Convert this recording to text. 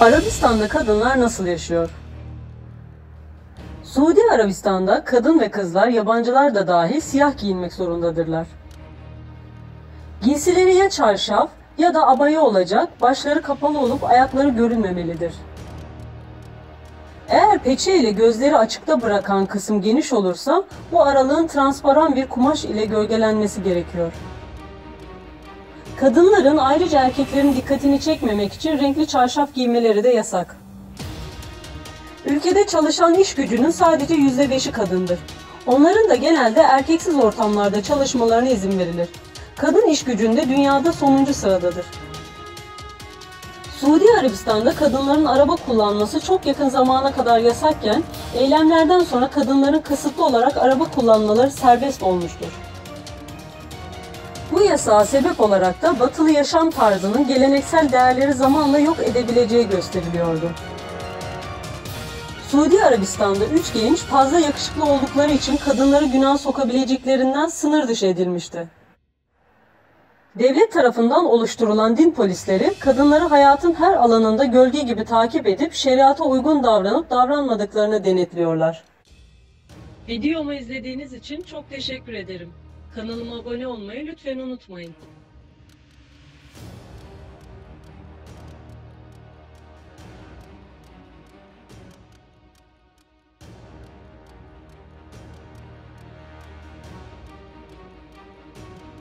Arabistan'da kadınlar nasıl yaşıyor? Suudi Arabistan'da kadın ve kızlar yabancılar da dahil siyah giyinmek zorundadırlar. Giysileri ya çarşaf ya da abaya olacak, başları kapalı olup ayakları görünmemelidir. Eğer peçe ile gözleri açıkta bırakan kısım geniş olursa bu aralığın transparan bir kumaş ile gölgelenmesi gerekiyor. Kadınların ayrıca erkeklerin dikkatini çekmemek için renkli çarşaf giymeleri de yasak. Ülkede çalışan iş gücünün sadece %5'i kadındır. Onların da genelde erkeksiz ortamlarda çalışmalarına izin verilir. Kadın iş gücünde dünyada sonuncu sıradadır. Suudi Arabistan'da kadınların araba kullanması çok yakın zamana kadar yasakken, eylemlerden sonra kadınların kısıtlı olarak araba kullanmaları serbest olmuştur. Bu yasağa sebep olarak da batılı yaşam tarzının geleneksel değerleri zamanla yok edebileceği gösteriliyordu. Suudi Arabistan'da üç genç fazla yakışıklı oldukları için kadınları günah sokabileceklerinden sınır dışı edilmişti. Devlet tarafından oluşturulan din polisleri kadınları hayatın her alanında gölge gibi takip edip şeriata uygun davranıp davranmadıklarını denetliyorlar. Videomu izlediğiniz için çok teşekkür ederim. Kanalıma abone olmayı lütfen unutmayın.